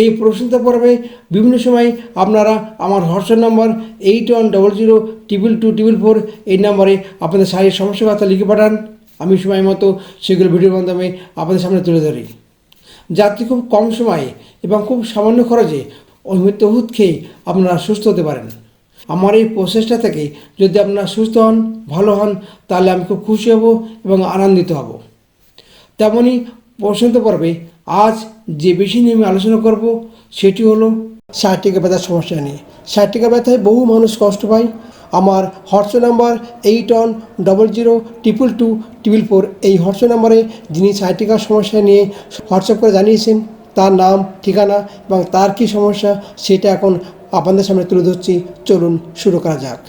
এই প্রশ্নোত্তর পর্বে বিভিন্ন সময় আপনারা আমার WhatsApp number eight one double zero triple two triple four এই নম্বরে আপনাদের শারীরিক সমস্যার কথা লিখে পাঠান। আমি সময় মতো সেগুলো ভিডিওর মাধ্যমে আপনাদের সামনে তুলে ধরি। যাতে খুব কম সময়ে এবং খুব সামান্য খরচে অমিত ওষুধ খেয়ে আপনারা সুস্থ হতে পারেন। আমার এই প্রচেষ্টা থেকে যদি আপনারা সুস্থ হন, ভালো হন, তাহলে আমি খুব খুশি হব এবং আনন্দিত হব। তেমনই প্রশ্নত পর্বে আজ যে বেশি নিয়ে আমি আলোচনা করব, সেটি হলো সাইটিকা ব্যথার সমস্যা নিয়ে। সাইটিকা ব্যথায় বহু মানুষ কষ্ট পায়। আমার WhatsApp number eight one double zero triple two triple four এই হোয়াটসঅ্যাপ নাম্বারে যিনি সাইটিকার সমস্যা নিয়ে হোয়াটসঅ্যাপ করে জানিয়েছেন, তার নাম, ঠিকানা এবং তার কী সমস্যা, সেটা এখন আপনাদের সামনে তুলে ধরছি। চলুন শুরু করা যাক।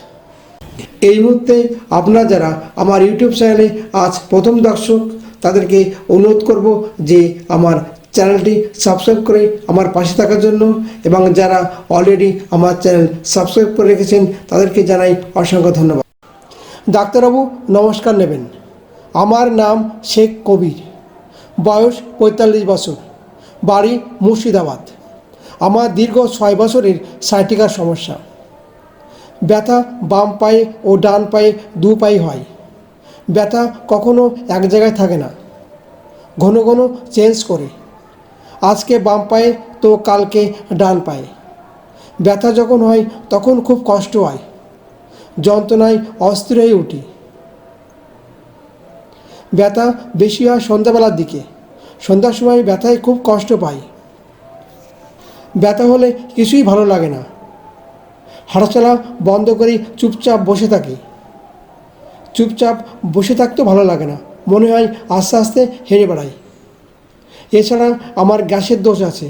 এই মুহূর্তে আপনারা যারা আমার ইউটিউব চ্যানেলে আজ প্রথম দর্শক তাদেরকে অনুরোধ করব যে আমার চ্যানেলটি সাবস্ক্রাইব করে আমার পাশে থাকার জন্য এবং যারা অলরেডি আমার চ্যানেল সাবস্ক্রাইব করে রেখেছেন তাদেরকে জানাই অসংখ্য ধন্যবাদ। ডাক্তারবাবু, নমস্কার নেবেন। আমার নাম শেখ কবির। বয়স পঁয়তাল্লিশ বছর। বাড়ি মুর্শিদাবাদ। আমার দীর্ঘ ছয় বছরের সাইটিকার সমস্যা। ব্যথা বাম পায়ে ও ডান পায়ে দু পায়ে হয়। ব্যথা কখনো এক জায়গায় থাকে না। ঘন ঘন চেঞ্জ করে। আজকে বাম পায়ে, তো কালকে ডান পায়ে। ব্যথা যখন হয়, তখন খুব কষ্ট হয়। যন্ত্রণায় অস্থির হয়ে উঠি। ব্যথা বেশি হয় সন্ধ্যাবেলার দিকে। সন্ধ্যার সময় ব্যথায় খুব কষ্ট পাই। ব্যথা হলে কিছুই ভালো লাগে না। হাঁটাচলা বন্ধ করে চুপচাপ বসে থাকি। চুপচাপ বসে থাকতেও ভালো লাগে না। মনে হয় আস্তে আস্তে হেরে বেড়াই। এছাড়া আমার গ্যাসের দোষ আছে।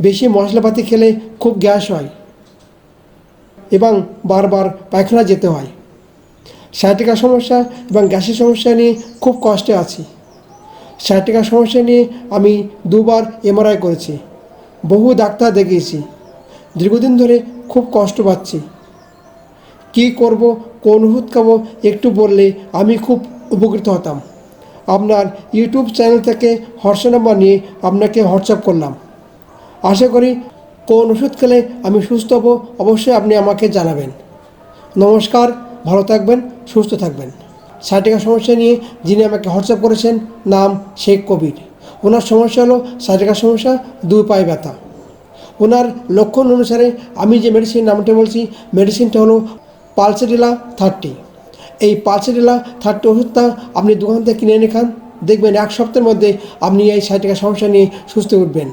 বেশি মশলাপাতি খেলে খুব গ্যাস হয় এবং বারবার পায়খানা যেতে হয়। সাইটিকার সমস্যা এবং গ্যাসের সমস্যা নিয়ে খুব কষ্টে আছি। সাইটিকার সমস্যা নিয়ে আমি দুবার এমআরআই করেছি। বহু ডাক্তার দেখিয়েছি। দীর্ঘদিন ধরে খুব কষ্ট পাচ্ছি। কী করব, কোন ওষুধ খাব, একটু বললে আমি খুব উপকৃত হতাম। আপনার ইউটিউব চ্যানেল থেকে হোয়াটসঅ্যাপ নাম্বার নিয়ে আপনাকে হোয়াটসঅ্যাপ করলাম। আশা করি কোন ওষুধ খেলে আমি সুস্থ হব, অবশ্যই আপনি আমাকে জানাবেন। নমস্কার, ভালো থাকবেন, সুস্থ থাকবেন। সাইটিকা সমস্যা নিয়ে যিনি আমাকে হোয়াটসঅ্যাপ করেছেন, নাম শেখ কবির। ওনার সমস্যা হলো সাইটিকা সমস্যা, দুই পায়ে ব্যথা। ওনার লক্ষণ অনুসারে আমি যে মেডিসিন নামটা বলছি মেডিসিনটা হলো পালসেডিলা থার্টি। এই পালসেডিলা থার্টি ওষুধটা আপনি দোকান থেকে কিনে এনে খান, দেখবেন এক সপ্তাহের মধ্যে আপনি এই সাইটিকা সমস্যা নিয়ে সুস্থ উঠবেন।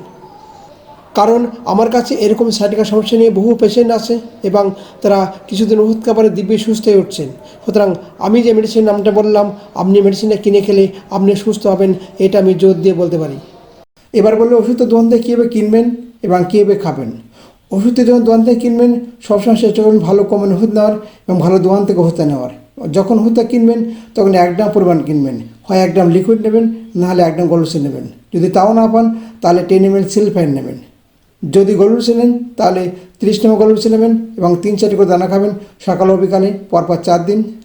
কারণ আমার কাছে এরকম সাইটিকা সমস্যা নিয়ে বহু পেশেন্ট আছে এবং তারা কিছুদিন ওষুধ খাবারে দিব্যি সুস্থ হয়ে উঠছেন। সুতরাং আমি যে মেডিসিন নামটা বললাম, আপনি মেডিসিনটা কিনে খেলে আপনি সুস্থ হবেন, এটা আমি জোর দিয়ে বলতে পারি। এবার বললে ওষুধ তো দোকান থেকে কীভাবে কিনবেন এবং কীভাবে খাবেন? ওষুধটা যখন দোকান থেকে কিনবেন, সবসময় চেষ্টা করবেন ভালো কমেন ওষুধ নেওয়ার এবং ভালো দোকান থেকে ওষুধটা নেওয়ার। যখন ওষুধটা কিনবেন, তখন এক গ্রাম পরিমাণ কিনবেন। হয় এক গ্রাম লিকুইড নেবেন, নাহলে এক গ্রাম গলুসিন নেবেন। যদি তাও না পান, তাহলে টেন এম এল সিলফাইন নেবেন। যদি গলুসিন নেন, তাহলে ত্রিশ নম্বর গলুসিন নেবেন এবং তিন চারটি করে দানা খাবেন। সকাল ও বিকালে পরপর চার দিন।